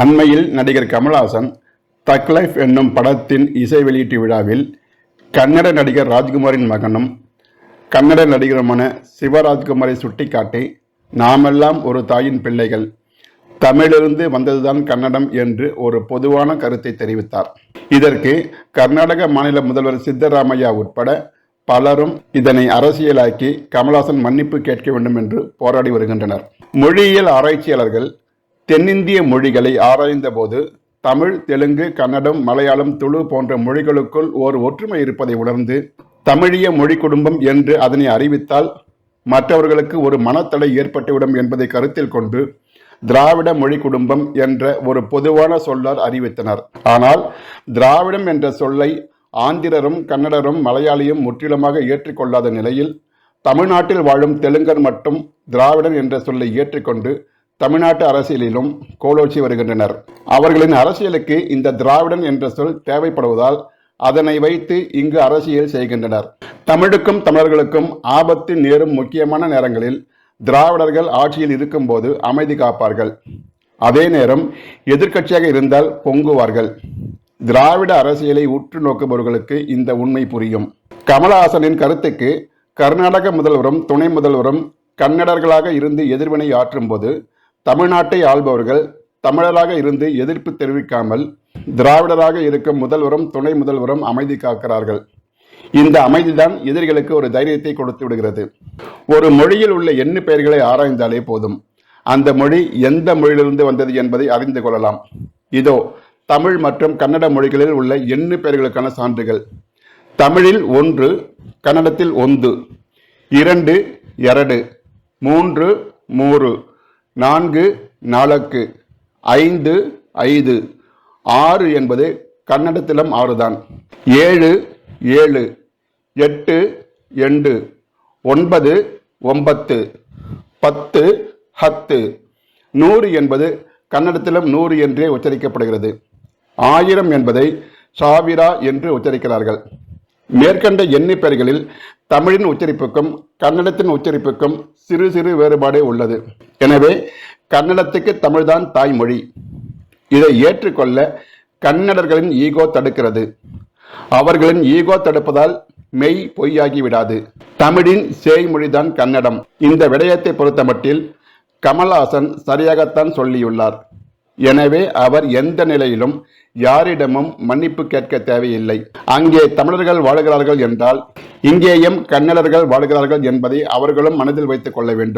அண்மையில் நடிகர் கமல்ஹாசன் தக் லைஃப் என்னும் படத்தின் இசை வெளியீட்டு விழாவில் கன்னட நடிகர் ராஜ்குமாரின் மகனும் கன்னட நடிகருமான சிவராஜ்குமாரை சுட்டிக்காட்டி நாமெல்லாம் ஒரு தாயின் பிள்ளைகள். தமிழிலிருந்து வந்ததுதான் கன்னடம் என்று ஒரு பொதுவான கருத்தை தெரிவித்தார். இதற்கு கர்நாடக மாநில முதல்வர் சித்தராமையா உட்பட பலரும் இதனை அரசியலாக்கி கமல்ஹாசன் மன்னிப்பு கேட்க வேண்டும் என்று போராடி வருகின்றனர். மொழியியல் ஆராய்ச்சியாளர்கள் தென்னிந்திய மொழிகளை ஆராய்ந்தபோது தமிழ் தெலுங்கு கன்னடம் மலையாளம் துளு போன்ற மொழிகளுக்குள் ஓர் ஒற்றுமை இருப்பதை உணர்ந்து தமிழிய மொழி குடும்பம் என்று அதனை அறிவித்தால் மற்றவர்களுக்கு ஒரு மனத்தடை ஏற்பட்டுவிடும் என்பதை கருத்தில் கொண்டு திராவிட மொழி குடும்பம் என்ற ஒரு பொதுவான சொல்லார் அறிவித்தனர். ஆனால் திராவிடம் என்ற சொல்லை ஆந்திரரும் கன்னடரும் மலையாளியும் முற்றிலுமாக ஏற்றுக்கொள்ளாத நிலையில் தமிழ்நாட்டில் வாழும் தெலுங்கர் மட்டும் திராவிடன் என்ற சொல்லை ஏற்றுக்கொண்டு தமிழ்நாட்டு அரசியலிலும் கோலோச்சி வருகின்றனர். அவர்களின் அரசியலுக்கு இந்த திராவிடன் என்ற சொல் தேவைப்படுவதால் அதனை வைத்து இங்கு அரசியல் செய்கின்றனர். தமிழுக்கும் தமிழர்களுக்கும் ஆபத்து நேரும் முக்கியமான நேரங்களில் திராவிடர்கள் ஆட்சியில் இருக்கும்போது அமைதி காப்பார்கள். அதே நேரம் எதிர்க்கட்சியாக இருந்தால் பொங்குவார்கள். திராவிட அரசியலை உற்று நோக்குபவர்களுக்கு இந்த உண்மை புரியும். கமலஹாசனின் கருத்துக்கு கர்நாடக முதல்வரும் துணை முதல்வரும் கன்னடர்களாக இருந்து எதிர்வினை ஆற்றும்போது தமிழ்நாட்டை ஆள்பவர்கள் தமிழராக இருந்து எதிர்ப்பு தெரிவிக்காமல் திராவிடராக இருக்கும் முதல்வரும் துணை முதல்வரும் அமைதி காக்கிறார்கள். இந்த அமைதிதான் எதிரிகளுக்கு ஒரு தைரியத்தை கொடுத்து விடுகிறது. ஒரு மொழியில் உள்ள எண்ணு பெயர்களை ஆராய்ந்தாலே போதும். அந்த மொழி எந்த மொழியிலிருந்து வந்தது என்பதை அறிந்து கொள்ளலாம். இதோ தமிழ் மற்றும் கன்னட மொழிகளில் உள்ள எண்ணு பெயர்களுக்கான சான்றுகள். தமிழில் ஒன்று கன்னடத்தில் ஒன்று. இரண்டு எரடு மூன்று மூறு. நான்கு நாலக்கு ஐந்து ஐந்து. ஆறு என்பது கன்னடத்திலும் ஆறுதான். ஏழு ஏழு. எட்டு எண்டு. ஒன்பது ஒன்பத்து பத்து ஹத்து. நூறு என்பது கன்னடத்திலும் நூறு என்றே உச்சரிக்கப்படுகிறது. ஆயிரம் என்பதை சாவிரா என்று உச்சரிக்கிறார்கள். மேற்கண்ட எண்ணிப்பெயர்களில் தமிழின் உச்சரிப்புக்கும் கன்னடத்தின் உச்சரிப்புக்கும் சிறு சிறு வேறுபாடே உள்ளது. எனவே கன்னடத்துக்கு தமிழ்தான் தாய்மொழி. இதை ஏற்றுக்கொள்ள கன்னடர்களின் ஈகோ தடுக்கிறது. அவர்களின் ஈகோ தடுப்பதால் மெய் பொய்யாகி விடாது. தமிழின் சேய்மொழிதான் கன்னடம். இந்த விடயத்தை பொறுத்தமட்டில் கமல்ஹாசன் சரியாகத்தான் சொல்லியுள்ளார். எனவே அவர் எந்த நிலையிலும் யாரிடமும் மன்னிப்பு கேட்க தேவையில்லை. அங்கே தமிழர்கள் வாழுகிறார்கள் என்றால் இங்கேயும் கன்னடர்கள் வாழுகிறார்கள் என்பதை அவர்களும் மனதில் வைத்துக் கொள்ள வேண்டும்.